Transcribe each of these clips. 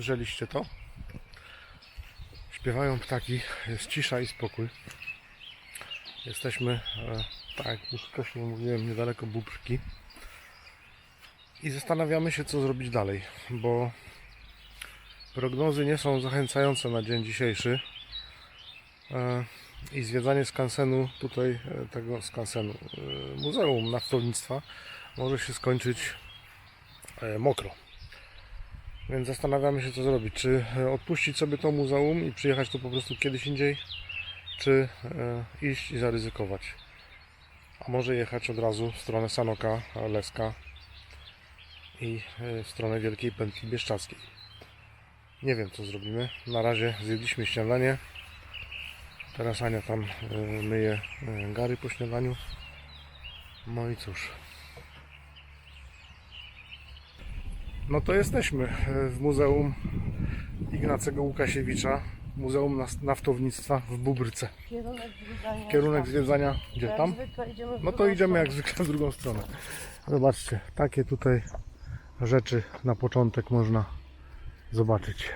Słyszeliście to? Śpiewają ptaki, jest cisza i spokój. Jesteśmy, e, tak jak już wcześniej mówiłem, niedaleko Bubrki. I zastanawiamy się, co zrobić dalej, bo prognozy nie są zachęcające na dzień dzisiejszy. E, I zwiedzanie skansenu, tutaj e, tego skansenu, Muzeum Naftownictwa, może się skończyć mokro. Więc zastanawiamy się, co zrobić. Czy e, odpuścić sobie to muzeum i przyjechać tu po prostu kiedyś indziej, czy e, iść i zaryzykować. A może jechać od razu w stronę Sanoka, Leska i e, w stronę Wielkiej Pętli Bieszczackiej. Nie wiem, co zrobimy. Na razie zjedliśmy śniadanie. Teraz Ania tam myje gary po śniadaniu. No i cóż. No to jesteśmy e, w Muzeum Ignacego Łukasiewicza, Muzeum Naftownictwa w Bubryce. Kierunek zwiedzania. Kierunek zwiedzania, gdzie tam? No to idziemy jak zwykle w drugą stronę. Zobaczcie, takie tutaj rzeczy na początek można zobaczyć.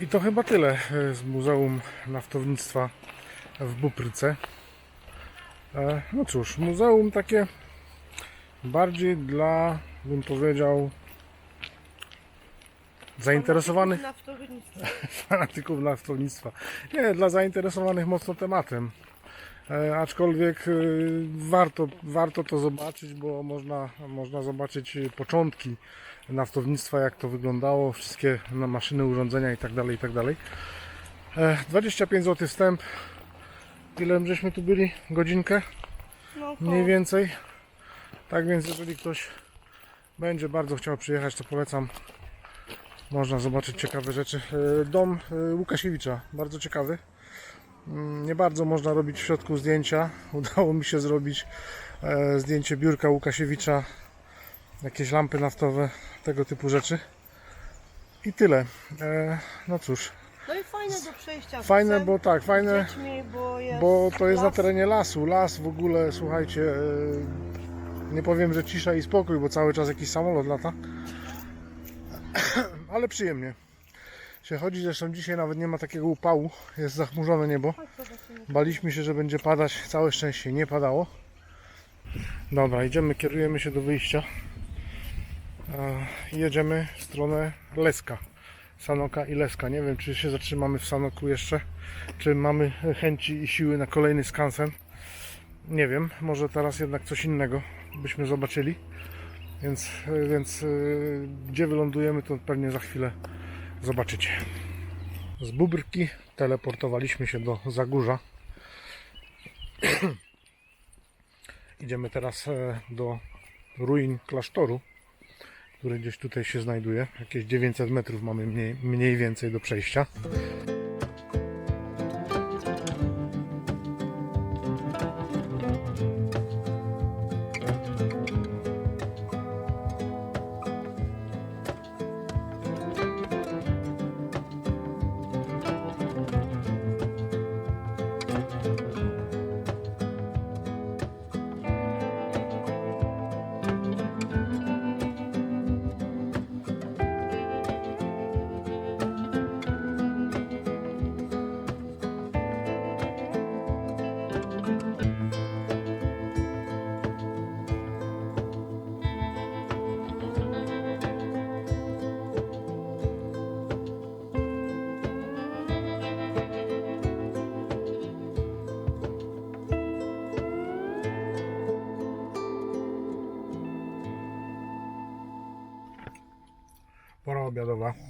I to chyba tyle e, z Muzeum Naftownictwa w Bupryce. E, No cóż, muzeum takie bardziej dla, bym powiedział, zainteresowanych fanatyków naftownictwa. Nie, dla zainteresowanych mocno tematem. E, aczkolwiek e, warto, warto to zobaczyć, bo można, można zobaczyć e, początki naftownictwa, jak to wyglądało, wszystkie maszyny, urządzenia itd. itd. E, 25 zł wstęp. Ile żeśmy tu byli? Godzinkę? No, Mniej więcej. Tak więc jeżeli ktoś będzie bardzo chciał przyjechać, to polecam. Można zobaczyć ciekawe rzeczy. Dom Łukasiewicza, bardzo ciekawy. Mm, Nie bardzo można robić w środku zdjęcia. Udało mi się zrobić e, zdjęcie biurka Łukasiewicza, jakieś lampy naftowe, tego typu rzeczy. I tyle. E, No cóż, No i fajne do przejścia. fajne, bo tak, fajne, dziećmi, bo jest bo to jest na las. terenie lasu. Las w ogóle, słuchajcie, e, Nie powiem, że cisza i spokój, bo cały czas jakiś samolot lata. Ale przyjemnie się chodzi. Zresztą dzisiaj nawet nie ma takiego upału. Jest zachmurzone niebo. Baliśmy się, że będzie padać. Całe szczęście nie padało. Dobra, idziemy, kierujemy się do wyjścia. E, i Jedziemy w stronę Leska. Sanoka i Leska. Nie wiem, czy się zatrzymamy w Sanoku jeszcze, czy mamy chęci i siły na kolejny skansen. Nie wiem, może teraz jednak coś innego byśmy zobaczyli. Więc, więc e, gdzie wylądujemy, to pewnie za chwilę zobaczycie. Z Bubrki teleportowaliśmy się do Zagórza. Idziemy teraz e, do ruin klasztoru, który gdzieś tutaj się znajduje. Jakieś 900 metrów mamy mniej, mniej więcej do przejścia.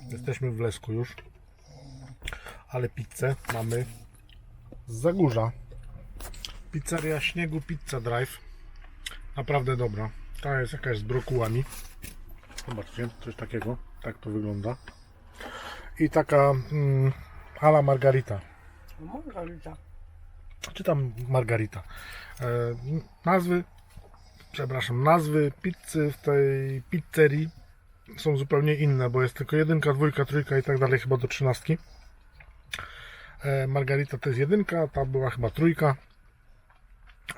Jesteśmy w Lesku już. Ale pizzę mamy z Zagórza. Pizzeria Śniegu Pizza Drive. Naprawdę dobra. Ta jest jakaś z brokułami. Zobaczcie, coś takiego. Tak to wygląda. I taka mm, ala margarita. Margarita. Czy tam margarita. E, nazwy, przepraszam, nazwy pizzy w tej pizzerii są zupełnie inne, bo jest tylko jedynka, dwójka, trójka i tak dalej, chyba do trzynastki. E, Margarita to jest jedynka, ta była chyba trójka,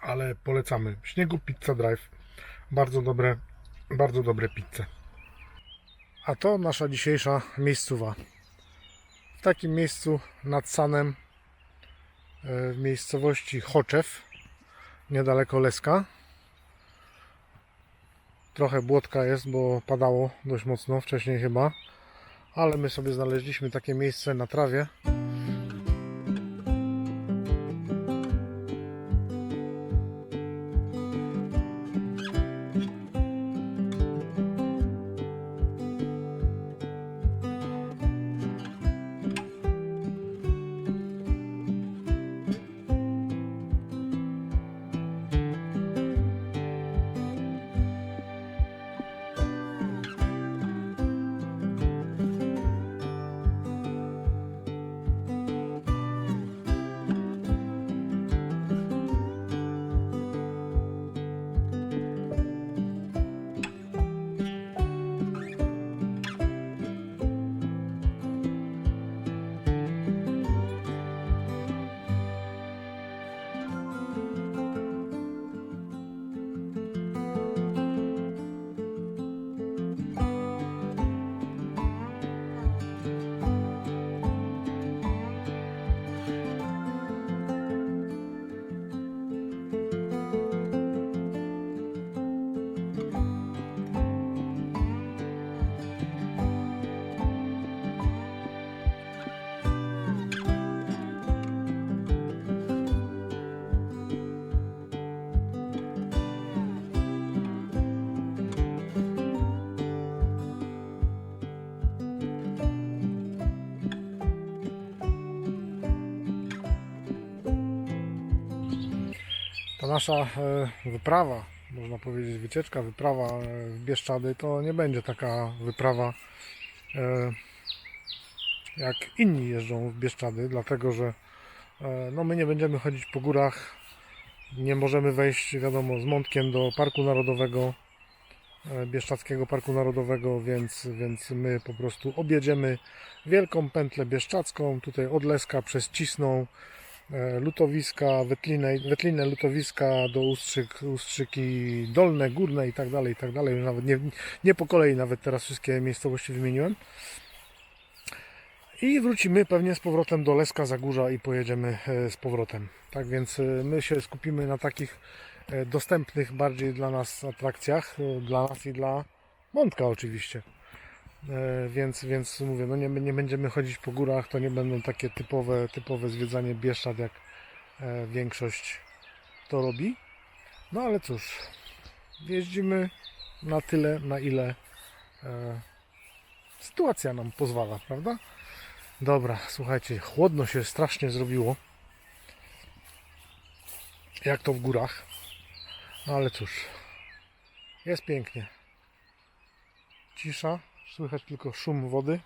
ale polecamy. Śniegu Pizza Drive. Bardzo dobre, bardzo dobre pizze. A to nasza dzisiejsza miejscowa. W takim miejscu nad Sanem, e, w miejscowości Choczew, niedaleko Leska. Trochę błotka jest, bo padało dość mocno wcześniej chyba. Ale my sobie znaleźliśmy takie miejsce na trawie. Nasza e, wyprawa, można powiedzieć wycieczka, wyprawa e, w Bieszczady to nie będzie taka wyprawa e, jak inni jeżdżą w Bieszczady, dlatego że no my nie będziemy chodzić po górach, nie możemy wejść wiadomo z Mątkiem do Parku Narodowego, Bieszczadzkiego Parku Narodowego, więc, więc my po prostu objedziemy wielką pętlę bieszczadzką, tutaj od Leska przez Cisną, lutowiska, wetlinę, wetlinne lutowiska do ustrzyk, ustrzyki dolne, górne i tak dalej, i tak dalej. Nawet nie, nie po kolei nawet teraz wszystkie miejscowości wymieniłem. I wrócimy pewnie z powrotem do Leska Zagórza i pojedziemy e, z powrotem. Tak więc e, my się skupimy na takich e, dostępnych bardziej dla nas atrakcjach, e, dla nas i dla Mątka oczywiście. E, Więc, więc mówię, no nie, nie będziemy chodzić po górach, to nie będą takie typowe, typowe zwiedzanie Bieszczad, jak e, większość to robi. No ale cóż, jeździmy na tyle, na ile e, sytuacja nam pozwala, prawda? Dobra, słuchajcie, chłodno się strasznie zrobiło. Jak to w górach. No ale cóż, jest pięknie. Cisza, słychać tylko szum wody.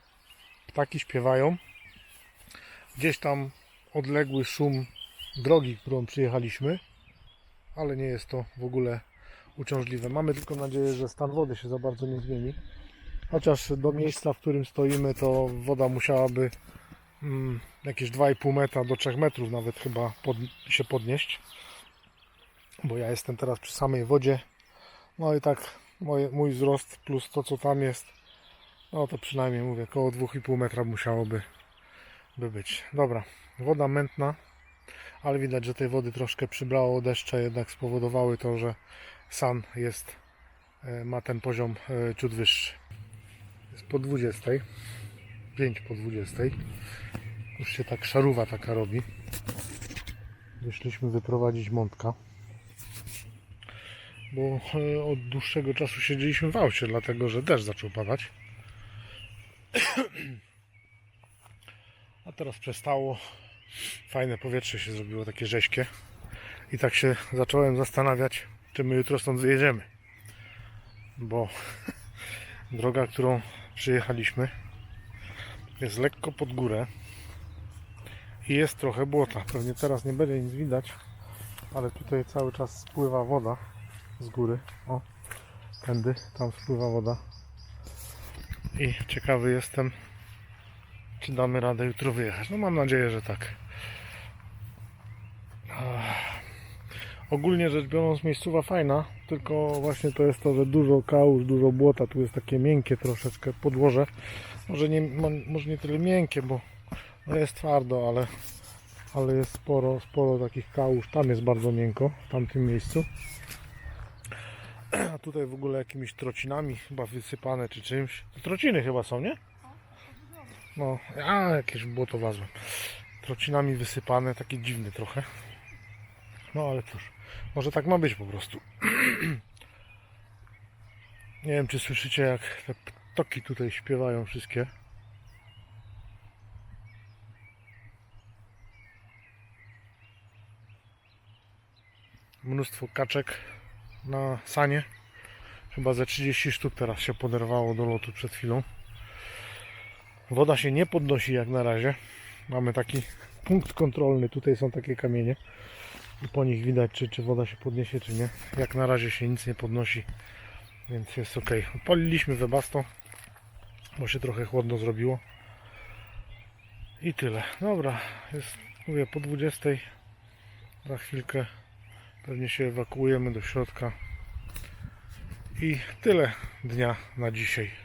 Ptaki śpiewają. Gdzieś tam odległy szum drogi, którą przyjechaliśmy, ale nie jest to w ogóle uciążliwe. Mamy tylko nadzieję, że stan wody się za bardzo nie zmieni. Chociaż do miejsca, w którym stoimy, to woda musiałaby mm, jakieś 2,5 metra do 3 metrów nawet chyba pod, się podnieść. Bo ja jestem teraz przy samej wodzie. No i tak moje, mój wzrost plus to co tam jest, no to przynajmniej mówię, około 2,5 metra musiałoby by być. Dobra, woda mętna, ale widać, że tej wody troszkę przybrało. Deszcze jednak spowodowały to, że san jest, e, ma ten poziom e, ciut wyższy. Jest po 20, 5 po 20. Już się tak szaruwa taka robi. Wyszliśmy wyprowadzić mątka bo e, od dłuższego czasu siedzieliśmy w aucie, dlatego że deszcz zaczął padać. A teraz przestało. Fajne powietrze się zrobiło, takie rześkie. I tak się zacząłem zastanawiać, czy my jutro stąd wyjedziemy. Bo droga, którą przyjechaliśmy, jest lekko pod górę i jest trochę błota. Pewnie teraz nie będzie nic widać, ale tutaj cały czas spływa woda z góry. O, tędy, tam spływa woda. I ciekawy jestem, czy damy radę jutro wyjechać. No mam nadzieję, że tak. Ogólnie rzecz biorąc miejscowa fajna, tylko właśnie to jest to, że dużo kałuż, dużo błota, tu jest takie miękkie troszeczkę podłoże. Może nie, mo- może nie tyle miękkie, bo no jest twardo, ale, ale jest sporo, sporo takich kałuż. Tam jest bardzo miękko, w tamtym miejscu. A tutaj w ogóle jakimiś trocinami chyba wysypane czy czymś. Trociny chyba są, nie? No, a jakieś błoto wazłem. Trocinami wysypane, takie dziwne trochę. No ale cóż, może tak ma być po prostu. Nie wiem, czy słyszycie, jak te ptoki tutaj śpiewają wszystkie. Mnóstwo kaczek na sanie. Chyba ze 30 sztuk teraz się poderwało do lotu przed chwilą. Woda się nie podnosi jak na razie. Mamy taki punkt kontrolny. Tutaj są takie kamienie. I po nich widać, czy, czy woda się podniesie, czy nie. Jak na razie się nic nie podnosi, więc jest ok. Odpaliliśmy webasto, bo się trochę chłodno zrobiło. I tyle. Dobra, jest, mówię, po 20. Za chwilkę pewnie się ewakuujemy do środka. I tyle dnia na dzisiaj.